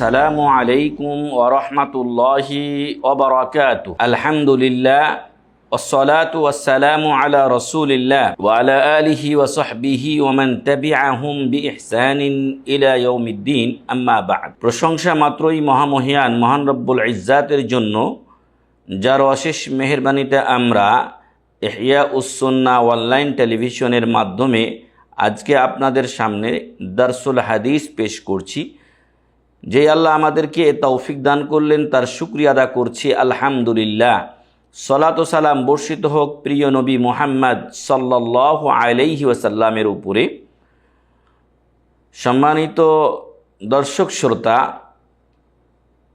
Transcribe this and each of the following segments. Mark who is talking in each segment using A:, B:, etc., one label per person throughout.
A: আসসালামু আলাইকুম ওরহমতুল্লাহি ওবরাকাতু আলহামদুলিল্লাহ والصلاة والسلام على رسول الله وعلى آله وصحبه ومن تبعهم بإحسان إلى يوم الدين أما بعد প্রশংসা মাত্রই মহামহিয়ান মহান রব্বুল ইজ্জাতের জন্য যার অশেষ মেহরবানিতে আমরা এহিয়া উসন্না অনলাইন টেলিভিশনের মাধ্যমে আজকে আপনাদের সামনে দারসুল হাদিস পেশ করছি যে আল্লাহ আমাদেরকে তৌফিক দান করলেন, তার শুক্রিয়া আদা করছি। আলহামদুলিল্লাহ। সলাত সালাম বর্ষিত হোক প্রিয় নবী মোহাম্মদ সাল্লাহ আলাইহি ওয়াসাল্লামের উপরে। সম্মানিত দর্শক শ্রোতা,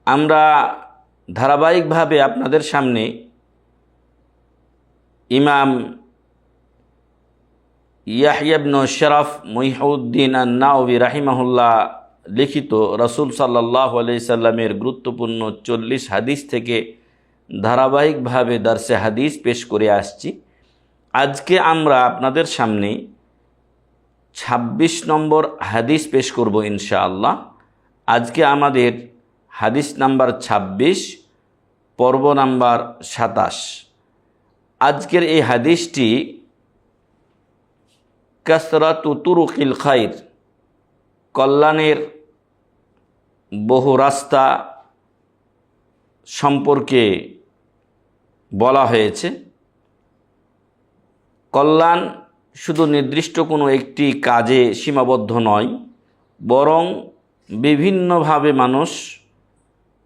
A: আমরা ধারাবাহিকভাবে আপনাদের সামনে ইমাম ইয়াহিয়াবন শরফ মহিউদ্দিন আন্নাউবি রাহিমাহুল্লাহ লিখিত রসুল সাল্লাহ সাল্লামের গুরুত্বপূর্ণ চল্লিশ হাদিস থেকে ধারাবাহিকভাবে দার্সে হাদিস পেশ করে আসছি। আজকে আমরা আপনাদের সামনে ২৬ নম্বর হাদিস পেশ করব ইনশাআল্লাহ। আজকে আমাদের হাদিস নাম্বার ২৬ পর্ব নাম্বার সাতাশ। আজকের এই হাদিসটি কাসরাত তুরুকিল খাইর, কল্যাণের বহু রাস্তা সম্পর্কে বলা হয়েছে। কল্যাণ শুধু নির্দিষ্ট কোনো একটি কাজে সীমাবদ্ধ নয়, বরং বিভিন্নভাবে মানুষ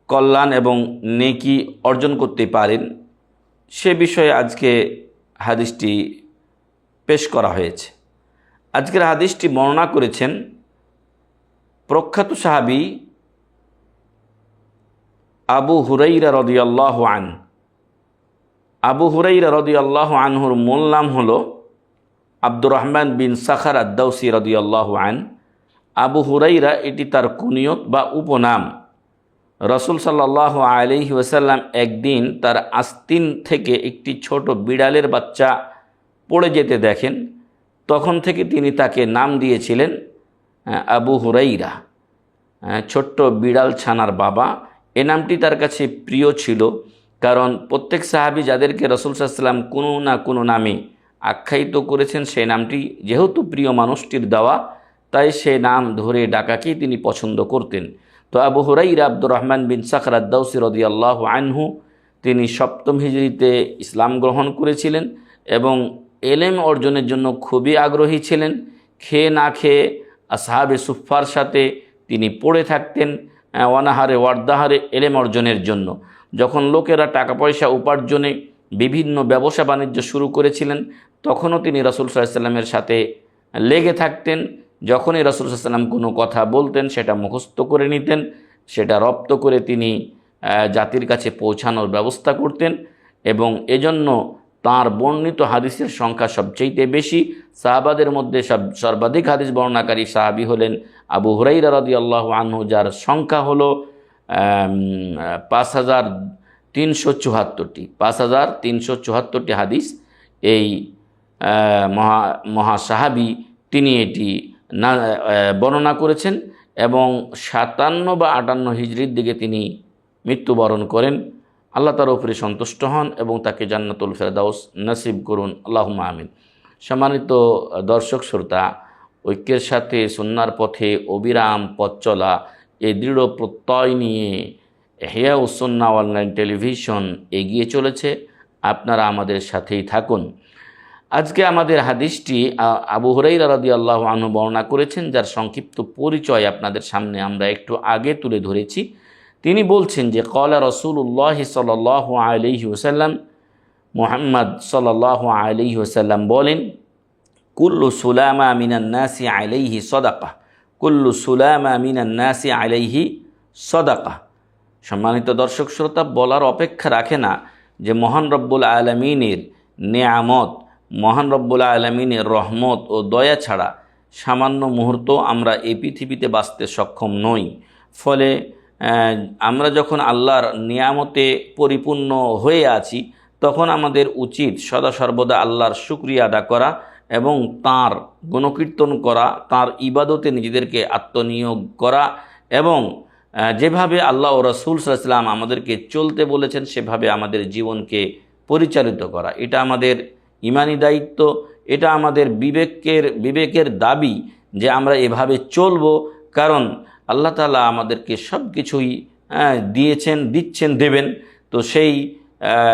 A: কল্যাণ এবং নেকি অর্জন করতে পারেন। সে বিষয়ে আজকে হাদিসটি পেশ করা হয়েছে। আজকের হাদিসটি বর্ণনা করেছেন প্রখ্যাত সাহাবি আবু হুরাইরা রদিয়াল্লাহ আন। আবু হুরাইরা রদিয়াল্লাহ আনহুর মূল নাম হল আব্দুর রহমান বিন সাখার আদ্দাউসি রদিয়াল্লাহ আন। আবু হুরাইরা এটি তার কুনিয়ত বা উপনাম। রসুল সাল্লাহ আলহি ওসাল্লাম একদিন তার আস্তিন থেকে একটি ছোট বিড়ালের বাচ্চা পড়ে যেতে দেখেন। তখন থেকে তিনি তাকে নাম দিয়েছিলেন আবু হুরাইরা। ছোট্ট বিড়াল ছানার বাবা। এ নামটি তার কাছে প্রিয় ছিল, কারণ প্রত্যেক সাহাবি যাদেরকে রসুল সাল্লাম কোনো না কোনো নামে আখ্যায়িত করেছেন সেই নামটি যেহেতু প্রিয় মানুষটির দেওয়া, তাই সে নাম ধরে ডাকাকেই তিনি পছন্দ করতেন। তো আবু হুরাইরা আব্দুর রহমান বিন সাখর আদ্দাউসি রদি আল্লাহ আনহু তিনি সপ্তম হিজড়িতে ইসলাম গ্রহণ করেছিলেন এবং এলেম অর্জনের জন্য খুবই আগ্রহী ছিলেন। খেয়ে না খেয়ে সাহাবে সুফার সাথে তিনি পড়ে থাকতেন। অনাহারে, ওয়ার্দাহারে, এলেম অর্জনের জন্য। যখন লোকেরা টাকা পয়সা উপার্জনে বিভিন্ন ব্যবসা বাণিজ্য শুরু করেছিলেন, তখনও তিনি রসুল সাল্লামের সাথে লেগে থাকতেন। যখনই রসুল সাল্লাম কোনো কথা বলতেন, সেটা মুখস্থ করে নিতেন, সেটা রপ্ত করে তিনি জাতির কাছে পৌঁছানোর ব্যবস্থা করতেন এবং এজন্য তাঁর বর্ণিত হাদিসের সংখ্যা সবচেয়ে বেশি। সাহাবাদের মধ্যে সব সর্বাধিক হাদিস বর্ণনাকারী সাহাবি হলেন আবু হুরাইরা রদি আল্লাহ আনহু, যার সংখ্যা হলো পাঁচ হাজার তিনশো চুহাত্তরটি পাঁচ হাজার তিনশো চুহাত্তরটি হাদিস। এই মহা মহা সাহাবি তিনি এটি না বর্ণনা করেছেন এবং সাতান্ন বা আটান্ন হিজড়ির দিকে তিনি মৃত্যুবরণ করেন। আল্লাহ তার উপরে সন্তুষ্ট হন এবং তাকে জান্নাতুল ফেরদাউস নসিব করুন। আল্লাহ আমিন। সম্মানিত দর্শক, শ্রোতা, ঐক্যের সাথে সন্ন্যার পথে অবিরাম পথ চলা এই দৃঢ় প্রত্যয় নিয়ে হেয়া উসন্না অনলাইন টেলিভিশন এগিয়ে চলেছে। আপনারা আমাদের সাথেই থাকুন। আজকে আমাদের হাদিসটি আবু হরাই রাদি আল্লাহ আনু বর্ণনা করেছেন, যার সংক্ষিপ্ত পরিচয় আপনাদের সামনে আমরা একটু আগে তুলে ধরেছি। তিনি বলছেন যে, কলা রসুল্লাহ সাল আলহি ওসাল্লাম মোহাম্মদ সাল আলহি ওসাল্লাম বলেন, কুল্লু সুলামা মিনান্নাসি আলাইহি সদাকা, কুল্লু সুলামা মিনান্নাসি আলাইহি সদাকা। সম্মানিত দর্শক শ্রোতা, বলার অপেক্ষা রাখে না যে, মহান রব্বুল আলমিনের নেয়ামত, মহান রব্বুল আলমিনের রহমত ও দয়া ছাড়া সামান্য মুহূর্ত আমরা এই পৃথিবীতে বাঁচতে সক্ষম নই। ফলে আমরা যখন আল্লাহর নিয়ামতে পরিপূর্ণ হয়ে আছি, তখন আমাদের উচিত সদা সর্বদা আল্লাহর শুক্রিয়া আদা করা এবং তার গুণকীর্তন করা, তার ইবাদতে নিজেদেরকে আত্মনিয়োগ করা এবং যেভাবে আল্লাহ ও রসুল সাল্লাম আমাদেরকে চলতে বলেছেন, সেভাবে আমাদের জীবনকে পরিচালিত করা। এটা আমাদের ইমানি দায়িত্ব, এটা আমাদের বিবেকের বিবেকের দাবি যে আমরা এভাবে চলবো, কারণ আল্লাহ তালা আমাদেরকে সব কিছুই আহ, দিয়েছেন দিচ্ছেন দেবেন। তো সেই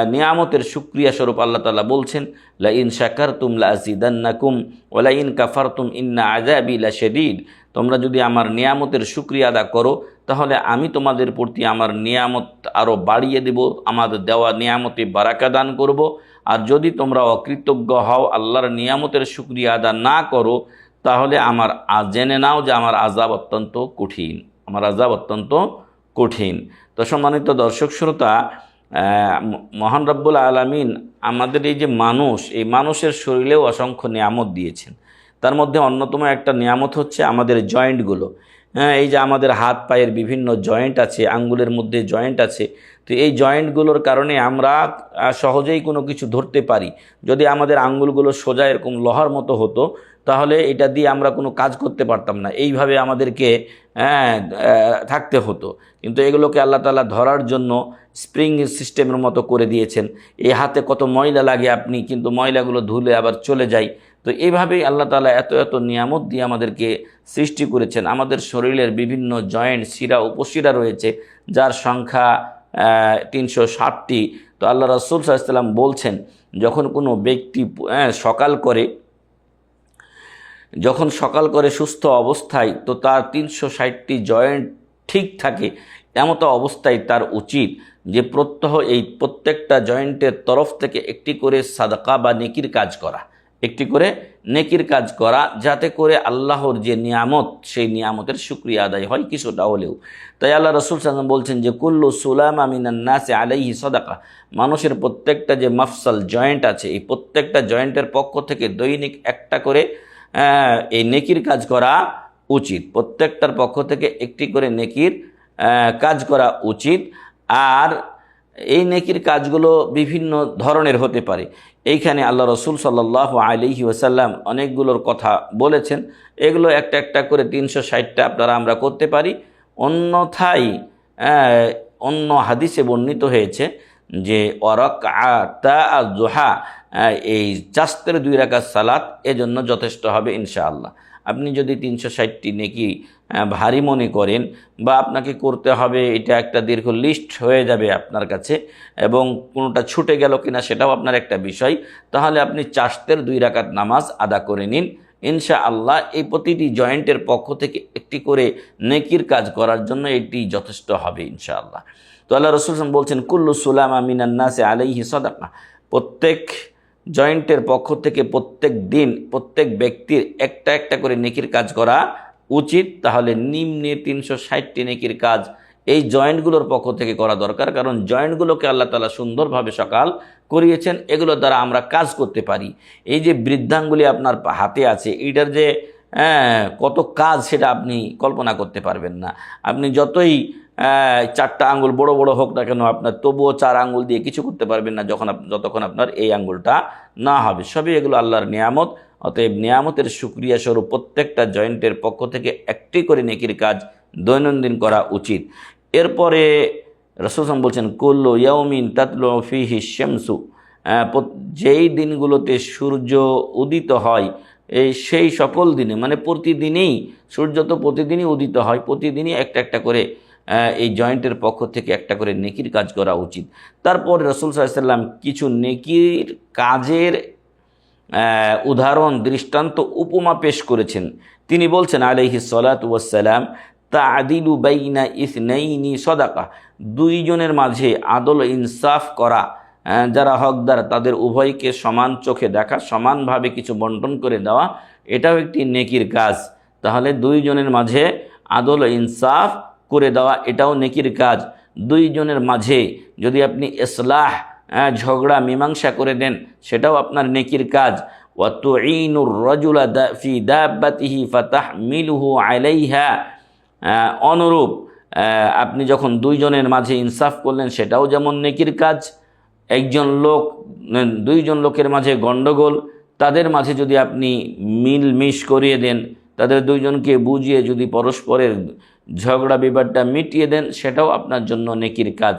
A: নিয়ামতের সুক্রিয়া স্বরূপ আল্লাহ তালা বলছেন লা ইন শাকার তুম লা আজিদান্নাকুম ওলা ইন কাফার তুম ইন্না আজাবি লা তোমরা যদি আমার নিয়ামতের সুক্রিয়া আদা করো তাহলে আমি তোমাদের প্রতি আমার নিয়ামত আরও বাড়িয়ে দেব আমাদের দেওয়া নিয়ামতে বারাকা দান করব। আর যদি তোমরা অকৃতজ্ঞ হও আল্লাহর নিয়ামতের সুক্রিয়া আদা না করো তাহলে আমার জেনে নাও যে আমার আজাব অত্যন্ত কঠিন। আমার আজাব অত্যন্ত কঠিন। তো সম্মানিত দর্শক শ্রোতা মহান রব্বুল আলমিন আমাদের এই যে মানুষ, এই মানুষের শরীরেও অসংখ্য নিয়ামত দিয়েছেন। তার মধ্যে অন্যতম একটা নিয়ামত হচ্ছে আমাদের জয়েন্টগুলো। হ্যাঁ এই যে আমাদের হাত পায়ের বিভিন্ন জয়েন্ট আছে, আঙ্গুলের মধ্যে জয়েন্ট আছে, তো এই জয়েন্টগুলোর কারণে আমরা সহজেই কোনো কিছু ধরতে পারি। যদি আমাদের আঙ্গুলগুলো সোজা এরকম লোহার মতো হতো তাহলে এটা দিয়ে আমরা কোনো কাজ করতে পারতাম না। এইভাবে আমাদেরকে হ্যাঁ, থাকতে হতো। কিন্তু এগুলোকে আল্লাহ তালা ধরার জন্য স্প্রিং সিস্টেমের মতো করে দিয়েছেন। এই হাতে কত ময়লা লাগে আপনি কিন্তু ময়লাগুলো ধুলে আবার চলে যায়। তো এইভাবেই আল্লাহ তালা এত এত নিয়ামত দিয়ে আমাদেরকে সৃষ্টি করেছেন। আমাদের শরীরের বিভিন্ন জয়েন্ট শিরা উপশিরা রয়েছে যার সংখ্যা তিনশো ষাটটি। তো আল্লাহ রসুল সাল্লাম বলছেন যখন কোনো ব্যক্তি আহ, সকাল করে যখন সকাল করে সুস্থ অবস্থায়, তো তার তিনশো ষাটটি জয়েন্ট ঠিক থাকে, এমতো অবস্থায় তার উচিত যে প্রত্যহ এই প্রত্যেকটা জয়েন্টের তরফ থেকে একটি করে সাদাকা বা নেকির কাজ করা। একটি করে নেকির কাজ করা, যাতে করে আল্লাহর যে নিয়ামত, সেই নিয়ামতের সুক্রিয়া আদায় হয় কিছুটা হলেও। তাই আল্লাহ রসুল সাল্লাম বলছেন যে, কুল্লু সুলাম আমিনান্নাসে আলাইহি সদাকা। মানুষের প্রত্যেকটা যে মাফসাল জয়েন্ট আছে, এই প্রত্যেকটা জয়েন্টের পক্ষ থেকে দৈনিক একটা করে এই নেকির কাজ করা উচিত। প্রত্যেকটার পক্ষ থেকে একটি করে নেকির কাজ করা উচিত। আর এই নেকির কাজগুলো বিভিন্ন ধরনের হতে পারে। এইখানে আল্লাহ রসুল সাল্লাহ আলিহি ওসাল্লাম অনেকগুলোর কথা বলেছেন। এগুলো একটা একটা করে তিনশো ষাটটা আপনারা আমরা করতে পারি। অন্যথায় অন্য হাদিসে বর্ণিত হয়েছে যে অরক আতা জোহা এই চাস্তের দুই রাকাত সালাত এজন্য যথেষ্ট হবে ইনশাআল্লাহ। আপনি যদি তিনশো ষাটটি নেকি ভারী মনে করেন বা আপনাকে করতে হবে, এটা একটা দীর্ঘ লিস্ট হয়ে যাবে আপনার কাছে এবং কোনোটা ছুটে গেল কিনা সেটাও আপনার একটা বিষয়, তাহলে আপনি চাষতের দুই রাকাত নামাজ আদা করে নিন। ইনশা আল্লাহ এই প্রতিটি জয়েন্টের পক্ষ থেকে একটি করে নেকির কাজ করার জন্য এটি যথেষ্ট হবে ইনশাআল্লাহ। তো আল্লাহ রসুল বলছেন কুল্লু সুলাম আমিনান্নাসে আলাইহি সদাকা। প্রত্যেক জয়েন্টের পক্ষ থেকে প্রত্যেক দিন প্রত্যেক ব্যক্তির একটা একটা করে নেকির কাজ করা উচিত। তাহলে নিম্নে তিনশো ষাটটি নেকির কাজ এই জয়েন্টগুলোর পক্ষ থেকে করা দরকার। কারণ জয়েন্টগুলোকে আল্লাহ তালা সুন্দরভাবে সকাল করিয়েছেন। এগুলোর দ্বারা আমরা কাজ করতে পারি। এই যে বৃদ্ধাঙ্গুলি আপনার হাতে আছে এইটার যে হ্যাঁ, কত কাজ সেটা আপনি কল্পনা করতে পারবেন না। আপনি যতই চারটা আঙ্গুল বড় বড় হোক না কেন আপনার তবুও চার আঙ্গুল দিয়ে কিছু করতে পারবেন না যখন যতক্ষণ আপনার এই আঙ্গুলটা না হবে। সবই এগুলো আল্লাহর নিয়ামত। অতএব নিয়ামতের সুক্রিয়া স্বরূপ প্রত্যেকটা জয়েন্টের পক্ষ থেকে একটি করে নেকির কাজ দৈনন্দিন করা উচিত। এরপরে রসুলাম বলছেন কুল্লু ইয়াউমিন তাতলো ফিহি আহ, প্রত- যেই দিনগুলোতে সূর্য উদিত হয় এই সেই সকল দিনে মানে প্রতিদিনই সূর্য তো প্রতিদিনই উদিত হয় প্রতিদিনই একটা একটা করে এই জয়েন্টের পক্ষ থেকে একটা করে নেকির কাজ করা উচিত। তারপর রসুল সাল্লাম কিছু নেকির কাজের উদাহরণ, দৃষ্টান্ত, উপমা পেশ করেছেন। তিনি বলছেন আলহি সালাতাম তা আদিলু বাইনা ইসনাইনি সদাকা। দুইজনের মাঝে আদল ইনসাফ করা যারা হকদার, তাদের উভয়কে সমান চোখে দেখা, সমানভাবে কিছু বন্টন করে দেওয়া, এটাও একটি নেকির কাজ। তাহলে দুইজনের মাঝে আদল ইনসাফ করে দেওয়া এটাও নেকির কাজ। দুইজনের মাঝে যদি আপনি ইসলাহ আহ, ঝগড়া মীমাংসা করে দেন সেটাও আপনার নেকির কাজ। ওয়াতুঈনুর রাজুলা ফি দাব্বাতিহি ফাতাহমিলুহু আলাইহা। আহ, অনুরূপ আপনি যখন দুইজনের মাঝে ইনসাফ করলেন সেটাও যেমন নেকির কাজ। একজন লোক দুইজন লোকের মাঝে গণ্ডগোল তাদের মাঝে যদি আপনি মিল মিশ করিয়ে দেন তাদের দুইজনকে বুঝিয়ে যদি পরস্পরের ঝগড়া বিবাদটা মিটিয়ে দেন, সেটাও আপনার জন্য নেকির কাজ।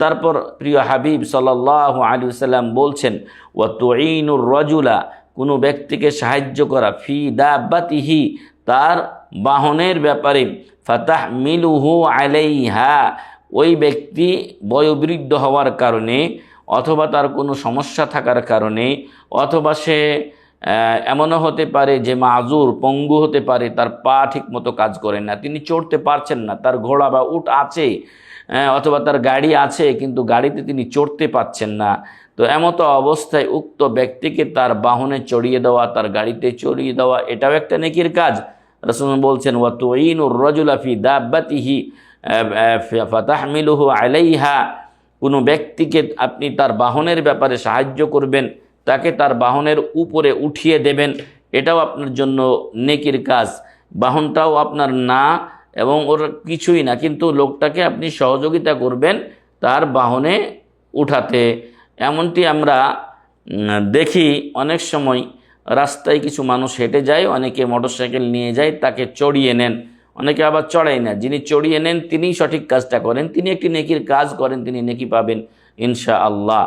A: তারপর প্রিয় হাবিব সাল্লাহ আলী সাল্লাম বলছেন ও তুইনুর রজুলা কোনো ব্যক্তিকে সাহায্য করা, ফি দাবাতিহি তার বাহনের ব্যাপারে ফাতাহ মিলুহু আলাইহা ওই ব্যক্তি বয়োবৃদ্ধ হওয়ার কারণে, অথবা তার কোনো সমস্যা থাকার কারণে, অথবা সে এমনও হতে পারে যে মাজুর পঙ্গু হতে পারে, তার পা ঠিক মতো কাজ করেন না। তিনি চড়তে পারছেন না, তার ঘোড়া বা উট আছে অথবা তার গাড়ি আছে, কিন্তু গাড়িতে তিনি চড়তে পাচ্ছেন না। তো এমতো অবস্থায় উক্ত ব্যক্তিকে তার বাহনে চড়িয়ে দেওয়া, তার গাড়িতে চড়িয়ে দেওয়া, এটাও একটা নেকির কাজ। রসুল বলছেন ওয়াতুইনুর রজুলাফি দাব্বাতিহি ফাতাহমিলুহু আলাইহা। কোনো ব্যক্তিকে আপনি তার বাহনের ব্যাপারে সাহায্য করবেন তাকে তার বাহনের উপরে উঠিয়ে দেবেন। এটাও আপনার জন্য নেকির কাজ। বাহনটাও আপনার না এবং ওর কিছুই না, কিন্তু লোকটাকে আপনি সহযোগিতা করবেন তার বাহনে উঠাতে। এমনটি আমরা দেখি অনেক সময়। রাস্তায় কিছু মানুষ হেঁটে যায়, অনেকে মোটরসাইকেল নিয়ে যায়, তাকে চড়িয়ে নেন। অনেকে আবার চড়াই না, যিনি চড়িয়ে নেন তিনিই সঠিক কাজটা করেন, তিনি একটি নেকির কাজ করেন, তিনি নেকি পাবেন ইনশা আল্লাহ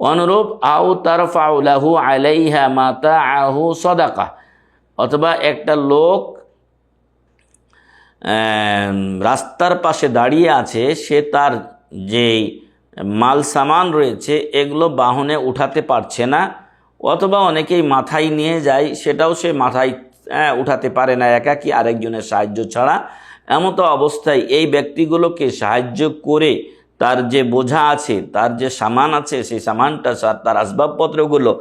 A: অনুরূপ, আউ তারফাউলাহু আলাইহা মাতা আহু সদাকা। অথবা একটা লোক রাস্তার পাশে দাঁড়িয়ে আছে, সে তার যেই মাল সামান রয়েছে, এগুলো বাহনে উঠাতে পারছে না, অথবা অনেকেই মাথায় নিয়ে যায়, সেটাও সে মাথায় উঠাতে পারে না, একাকি আরেকজনের সাহায্য ছাড়া। এমতো অবস্থায় এই ব্যক্তিগুলোকে সাহায্য করে তার যে বোঝা আছে, তার যে সামান আছে, সেই সামানটা তার আসবাবপত্রগুলো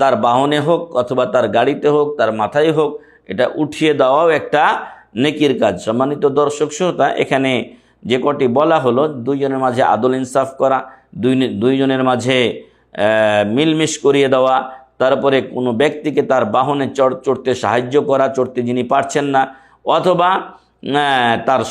A: তার বাহনে হোক অথবা তার গাড়িতে হোক, তার মাথায় হোক, এটা উঠিয়ে দেওয়াও একটা নেকির কাজ। সম্মানিত দর্শক শ্রোতা, এখানে যে কটি বলা হলো, দুইজনের মাঝে আদল ইনসাফ করা, দুই দুইজনের মাঝে মিলমিশ করিয়ে দেওয়া, তারপরে কোনো ব্যক্তিকে তার বাহনে চড় চড়তে সাহায্য করা, চড়তে যিনি পারছেন না, অথবা তার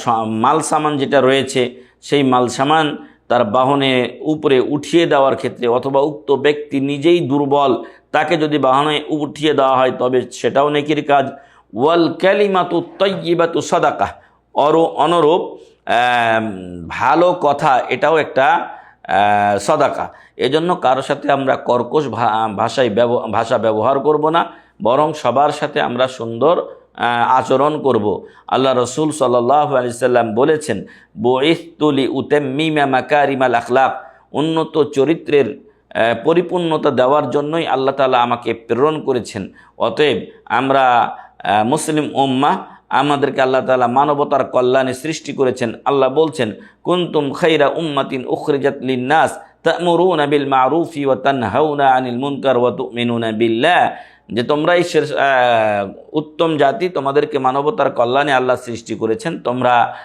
A: মাল সামান যেটা রয়েছে সেই মাল সামান তার বাহনে উপরে উঠিয়ে দেওয়ার ক্ষেত্রে অথবা উক্ত ব্যক্তি নিজেই দুর্বল, তাকে যদি বাহনে উঠিয়ে দেওয়া হয় তবে সেটাও নেকির কাজ। ওয়াল ক্যালিমাতু তৈবাতু সদাকা অর অনুরূপ ভালো কথা এটাও একটা সদাকা। এজন্য কারও সাথে আমরা কর্কশ ভাষায় ভাষা ব্যবহার করব না, বরং সবার সাথে আমরা সুন্দর আচরণ করব। আল্লাহ রসুল সাল্লাম বলেছেন বইস্তুলি উতেমিমা মাকারিমাল আখলাক। উন্নত চরিত্রের পরিপূর্ণতা দেওয়ার জন্যই আল্লাহ তালা আমাকে প্রেরণ করেছেন। অতএব আমরা মুসলিম উম্মা, আমাদেরকে আল্লাহ তালা মানবতার কল্যাণে সৃষ্টি করেছেন। আল্লাহ বলছেন, কুন্তুম খৈরা উম্মাতিন উখরিজাত লিন্নাস তা'মুরুনা বিল মা'রুফি ওয়া তানহাউনা আনিল মুনকার ওয়া তু'মিনুনা বিল্লাহ। যে তোমরাই শেষ- উত্তম জাতি, তোমাদেরকে মানবতার কল্যাণে আল্লাহ সৃষ্টি করেছেন। তোমরা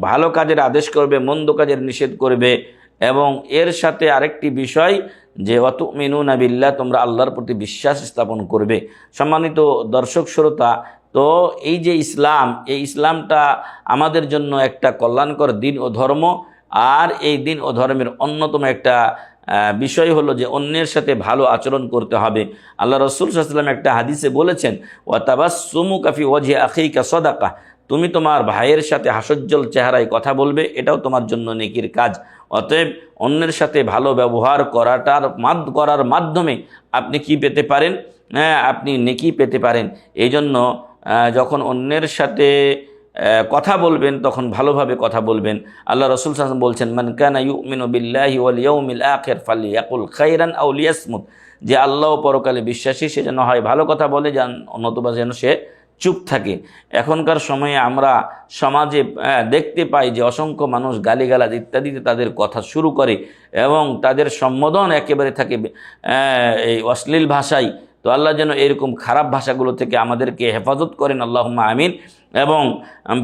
A: ভালো কাজের আদেশ করবে, মন্দ কাজের নিষেধ করবে এবং এর সাথে আরেকটি বিষয় যে অত মিনু নাবিল্লা তোমরা আল্লাহর প্রতি বিশ্বাস স্থাপন করবে। সম্মানিত দর্শক শ্রোতা, তো এই যে ইসলাম, এই ইসলামটা আমাদের জন্য একটা কল্যাণকর দিন ও ধর্ম, আর এই দিন ও ধর্মের অন্যতম একটা বিষয় হলো যে অন্যের সাথে ভালো আচরণ করতে হবে। আল্লাহ রসুল সাল্লাম একটা হাদিসে বলেছেন ও সুমু কাফি ওয়াজে আখিকা সদাকা তুমি তোমার ভাইয়ের সাথে হাসজ্জ্বল চেহারায় কথা বলবে, এটাও তোমার জন্য নেকির কাজ। অতএব অন্যের সাথে ভালো ব্যবহার করাটার মাদ, করার মাধ্যমে আপনি কি পেতে পারেন? হ্যাঁ আপনি নেকি পেতে পারেন। এই জন্য যখন অন্যের সাথে কথা বলবেন, তখন ভালোভাবে কথা বলবেন। আল্লাহ রসুল বলছেন, মান কানা ইউমিনু বিল্লাহি খাইরান যে আল্লাহ পরকালে বিশ্বাসী, সে যেন হয়, ভালো কথা বলে, যান নতুবা যেন সে চুপ থাকে। এখনকার সময়ে আমরা সমাজে দেখতে পাই যে অসংখ্য মানুষ গালিগালাজ ইত্যাদিতে তাদের কথা শুরু করে এবং তাদের সম্বোধন একেবারে থাকে এই অশ্লীল ভাষায়। তো আল্লাহ যেন এরকম খারাপ ভাষাগুলো থেকে আমাদেরকে হেফাজত করেন আল্লাহ আমিন। এবং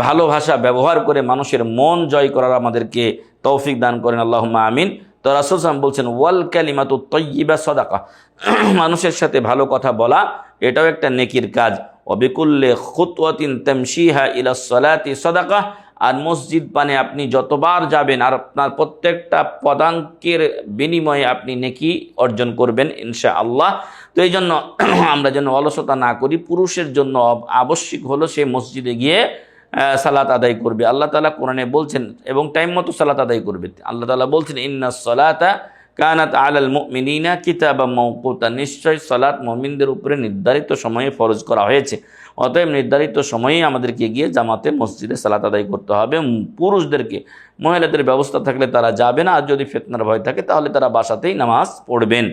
A: ভালো ভাষা ব্যবহার করে মানুষের মন জয় করার আমাদেরকে তৌফিক দান করেন আল্লাহ আমিন। তো রাসুল সালাম বলছেন, ওয়াল ক্যালিমাতু তৈবা সদাকা। মানুষের সাথে ভালো কথা বলা, এটাও একটা নেকির কাজ। অবিকুল্লে খুতওয়াতিন তেমশিহা ইলা সলাতি সদাকা। আর মসজিদ মানে আপনি যতবার যাবেন, আর আপনার প্রত্যেকটা পদাঙ্কের বিনিময়ে আপনি নেকি অর্জন করবেন ইনশা আল্লাহ তো এই জন্য আমরা যেন অলসতা না করি, পুরুষের জন্য আব- আবশ্যিক হলো সে মসজিদে গিয়ে সালাত আদায় করবে। আল্লাহ তালা কোরআনে বলছেন, এবং টাইম মতো সালাত আদায় করবে। আল্লাহ তালা বলছেন ইন্না সলাতা কানাত আলাল মুমিনিনা কিতাবা মৌকুতা নিশ্চয় সালাত মুমিনদের উপরে নির্ধারিত সময়ে ফরজ করা হয়েছে। অতএব নির্ধারিত সময়েই আমাদেরকে গিয়ে জামাতে, মসজিদে সালাত আদায় করতে হবে। পুরুষদেরকে, মহিলাদের ব্যবস্থা থাকলে তারা যাবে না। আর যদি ফেতনার ভয় থাকে, তাহলে তারা বাসাতেই নামাজ পড়বেন।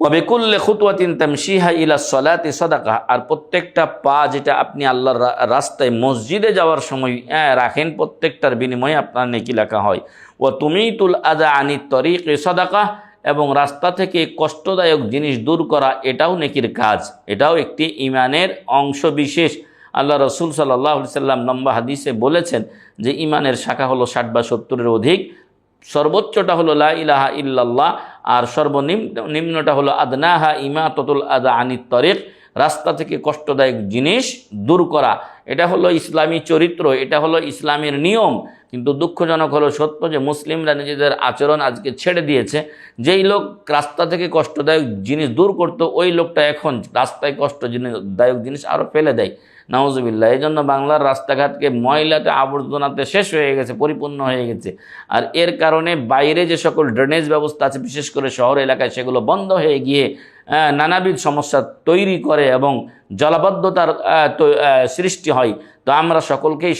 A: ওয়াবেকুল্লে খুতুয়াতিন তামশিহা ইলা সলাতে সদাকা। আর প্রত্যেকটা পা যেটা আপনি আল্লাহর রাস্তায় মসজিদে যাওয়ার সময় রাখেন, প্রত্যেকটার বিনিময়ে আপনার নেকি লেখা হয়। ও তুমি তুল আদা আনি তরিক সদাকা, এবং রাস্তা থেকে কষ্টদায়ক জিনিস দূর করা, এটাও নেকির কাজ। এটাও একটি ইমানের অংশ বিশেষ। আল্লাহ রসুল সাল্লাহ সাল্লাম লম্বা হাদিসে বলেছেন যে, ইমানের শাখা হলো ষাট বা সত্তরের অধিক। সর্বোচ্চটা হলো লা ইলাহা ইল্লাল্লাহ, আর সর্বনিম্ন নিম্নটা হলো আদনাহা ইমা ততুল আদা আনি তরিক, রাস্তা থেকে কষ্টদায়ক জিনিস দূর করা। এটা হলো ইসলামী চরিত্র, এটা হলো ইসলামের নিয়ম। কিন্তু দুঃখজনক হলো সত্য যে মুসলিমরা নিজেদের আচরণ আজকে ছেড়ে দিয়েছে। যেই লোক রাস্তা থেকে কষ্টদায়ক জিনিস দূর করতো, ওই লোকটা এখন রাস্তায় কষ্ট দায়ক জিনিস আরও ফেলে দেয়। নওয়াজবিল্লা এই জন্য বাংলার রাস্তাঘাটকে ময়লাতে আবর্জনাতে শেষ হয়ে গেছে, পরিপূর্ণ হয়ে গেছে। আর এর কারণে বাইরে যে সকল ড্রেনেজ ব্যবস্থা আছে, বিশেষ করে শহর এলাকায়, সেগুলো বন্ধ হয়ে গিয়ে নানাবিধ সমস্যা তৈরি করে এবং জলাবদ্ধতার সৃষ্টি হয়। তো আমরা সকলকেই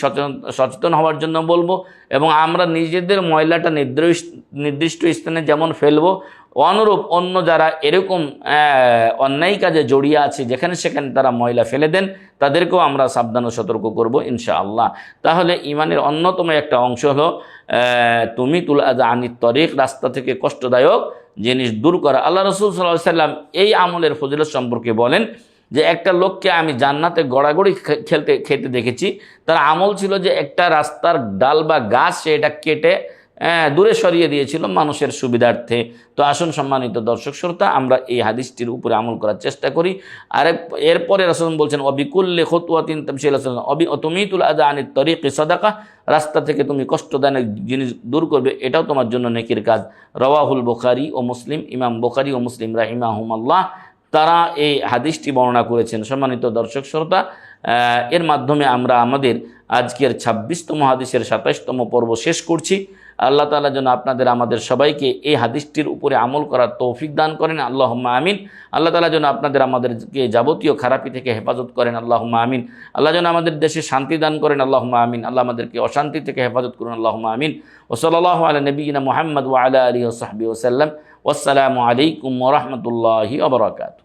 A: সচেতন হওয়ার জন্য বলব এবং আমরা নিজেদের ময়লাটা নির্দিষ্ট নির্দিষ্ট স্থানে যেমন ফেলব, অনুরূপ অন্য যারা এরকম অন্যায় কাজে জড়িয়ে আছে, যেখানে সেখানে তারা ময়লা ফেলে দেন, তাদেরকেও আমরা সাবধান ও সতর্ক করব ইনশাআল্লাহ। তাহলে ইমানের অন্যতম একটা অংশ হলো তুমি তুল আদা আনি তরিক, রাস্তা থেকে কষ্টদায়ক জিনিস দূর করা। আল্লাহ রসুল সাল্লাহ সাল্লাম এই আমলের ফজিলত সম্পর্কে বলেন যে একটা লোককে আমি জান্নাতে গড়াগড়ি খেলতে, খেতে দেখেছি। তার আমল ছিল যে একটা রাস্তার ডাল বা গাছ সে এটা কেটে আহ, দূরে সরিয়ে দিয়েছিল মানুষের সুবিধার্থে। তো আসুন সম্মানিত দর্শক শ্রোতা আমরা এই হাদিসটির উপরে আমল করার চেষ্টা করি। আর এরপরে রসুল বলছেন অবিকুল্লে খতুয়াতিন তামশিল অবি তুমি তুল আদা সদাকা রাস্তা থেকে তুমি কষ্টদায়ক জিনিস দূর করবে এটাও তোমার জন্য নেকির কাজ। রওয়াহুল বোখারি ও মুসলিম ইমাম বোখারি ও মুসলিম রাহিমাহুমাল্লাহ তারা এই হাদিসটি বর্ণনা করেছেন। সম্মানিত দর্শক শ্রোতা এর মাধ্যমে আমরা আমাদের আজকের ছাব্বিশতম হাদিসের সাতাশতম পর্ব শেষ করছি। আল্লাহ তালা যেন আপনাদের, আমাদের সবাইকে এই হাদিসটির উপরে আমল করার তৌফিক দান করেন। আল্লাহ আমিন। আল্লাহ তালা যেন আপনাদের, আমাদেরকে যাবতীয় খারাপি থেকে হেফাজত করেন। আল্লাহ আমিন। আল্লাহ যেন আমাদের দেশে শান্তি দান করেন। আল্লাহ আমিন। আল্লাহ আমাদেরকে অশান্তি থেকে হেফাজত করুন। আল্লাহ আমিন। ওসলাল্লাহ আলা নবীনা মোহাম্মদ ওয়ালা আলী ওসাহাবি ওসাল্লাম আসসালামু আলাইকুম ওরহমতুল্লাহি আবরাকাতু